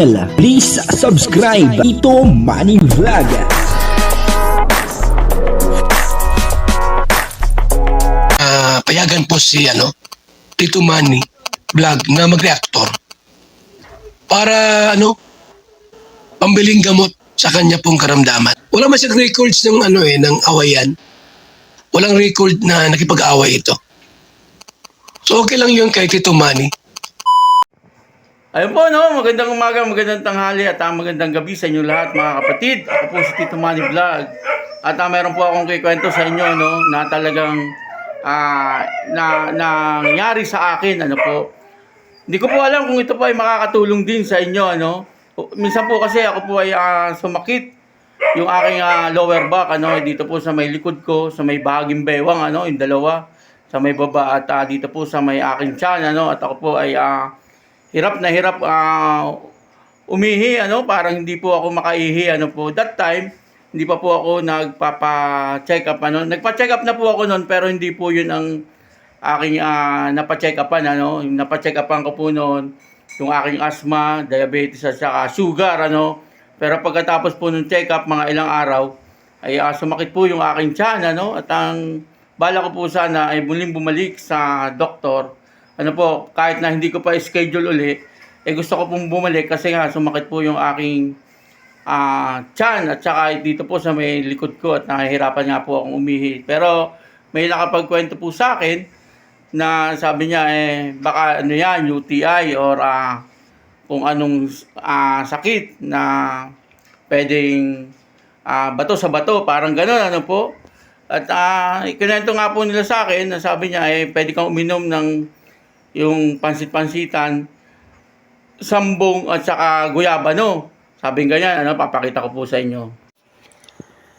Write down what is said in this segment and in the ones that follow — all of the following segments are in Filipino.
Please subscribe Ito Money Vlog. Ah, payagan po si ano, Tito Manny vlog na mag-reactor para ano, pambiling gamot sa kanya pong karamdaman. Wala man siyang records ng ano eh, ng awayan. Walang record na nakipag-away ito. So okay lang yun kay Tito Manny. Ayun po, no? Magandang umaga, magandang tanghali at ah, magandang gabi sa inyo lahat, mga kapatid. Ako po si Tito Manny Vlog. At ah, meron po akong kikwento sa inyo, no? Na talagang ah, na, nangyari sa akin, ano po. Hindi ko po alam kung ito po ay makakatulong din sa inyo, ano. Minsan po kasi ako po ay ah, sumakit yung aking ah, lower back, ano, dito po sa may likod ko, sa may bahaging bewang, ano, yung dalawa, sa may baba at ah, dito po sa may aking tiyan, ano, at ako po ay ah, hirap na hirap ah, umihi ano? Parang hindi po ako makaihi ano po. That time hindi pa po ako nagpapa-check up ano? Nagpa-check up na po ako noon pero hindi po yun ang aking ah, napa-check upan ano? Yung napa-check upan ko po noon yung aking asthma diabetes at saka sugar ano? Pero pagkatapos po ng check up mga ilang araw ay ah, sumakit po yung aking tiyan ano? At ang bala ko po sana ay muling bumalik sa doktor ano po, kahit na hindi ko pa schedule uli, eh gusto ko pong bumalik kasi nga sumakit po yung aking ah tiyan at saka dito po sa may likod ko at nahihirapan nga po akong umihi. Pero may nakapagkwento po sa akin na sabi niya eh baka ano yan, UTI or ah, kung anong ah, sakit na pwedeng ah, bato sa bato, parang gano'n ano po. At uh, ikinento nga po nila sa akin na sabi niya eh pwede kang uminom ng yung pansit-pansitan, sambong at saka guyabano. Sabi ganyan, ano, papakita ko po sa inyo.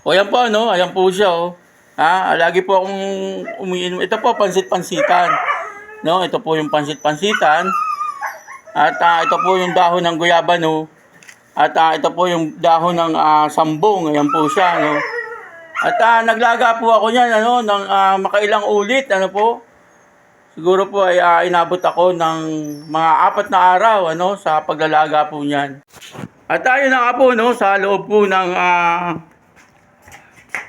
O yan po, ano, ayan po siya, oh. Ha, lagi po akong umiinom. Ito po, pansit-pansitan. No, ito po yung pansit-pansitan. At ah, ito po yung dahon ng guyabano. At ah, ito po yung dahon ng ah, sambong. Ayan po siya, no. At ah, naglaga po ako niyan, ano, ng ah, makailang ulit, ano po. Siguro po ay ah, inabot ako ng mga apat na araw ano sa paglalaga po niyan. At tayo na nga po no sa loob po ng ah,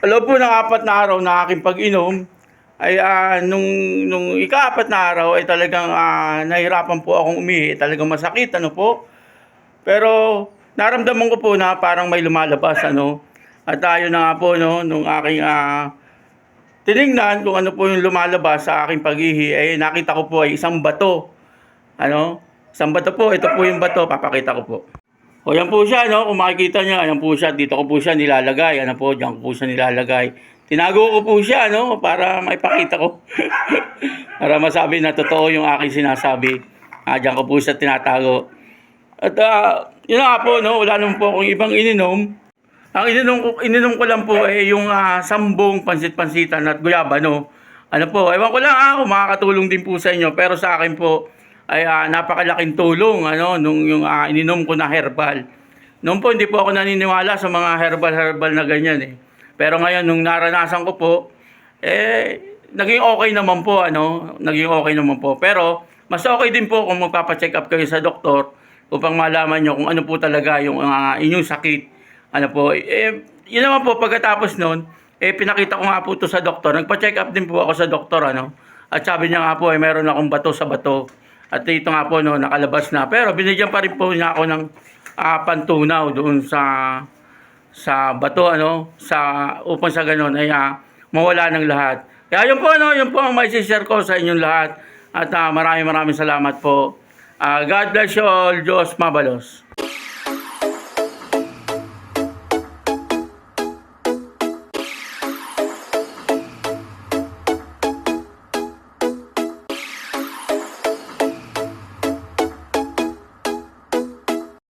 loob po ng apat na araw na aking pag-inom ay ah, nung nung ika-apat na araw ay talagang ah, nahirapan po akong umihi, talagang masakit ano po. Pero naramdaman ko po na parang may lumalabas ano. At tayo na nga po no nung aking ah, tiningnan kung ano po yung lumalabas sa aking pag-ihi, eh nakita ko po ay isang bato. Ano? Isang bato po, ito po yung bato, papakita ko po. O yan po siya, no? Kung makikita niya, ayan po siya, dito ko po siya nilalagay. Ano po, diyan ko po siya nilalagay. Tinago ko po siya, no? Para maipakita ko. para masabi na totoo yung aking sinasabi. Ah, diyan ko po siya tinatago. At ah, yun nga po, no? Wala naman po akong ibang ininom. Ang ininom ko, ininom ko lang po ay yung ah, sambong pansit-pansitan at guyabano. Ano po, ewan ko lang ah, kung makakatulong din po sa inyo. Pero sa akin po, ay ah, napakalaking tulong ano, nung yung ah, ininom ko na herbal. Noon po, hindi po ako naniniwala sa mga herbal-herbal na ganyan eh. Pero ngayon, nung naranasan ko po, eh, naging okay naman po, ano, naging okay naman po. Pero, mas okay din po kung magpapacheck up kayo sa doktor upang malaman nyo kung ano po talaga yung ah, inyong sakit ano po, eh, yun naman po, pagkatapos nun, eh, pinakita ko nga po to sa doktor. Nagpa-check up din po ako sa doktor, ano. At sabi niya nga po, eh, meron akong bato sa bato. At ito nga po, no, nakalabas na. Pero binigyan pa rin po niya ako ng ah, pantunaw doon sa sa bato, ano, sa, upang sa ganun, ay ah, mawala ng lahat. Kaya yun po, ano, yun po ang may share ko sa inyong lahat. At ah, maraming maraming salamat po. Ah, God bless you all. Diyos mabalos.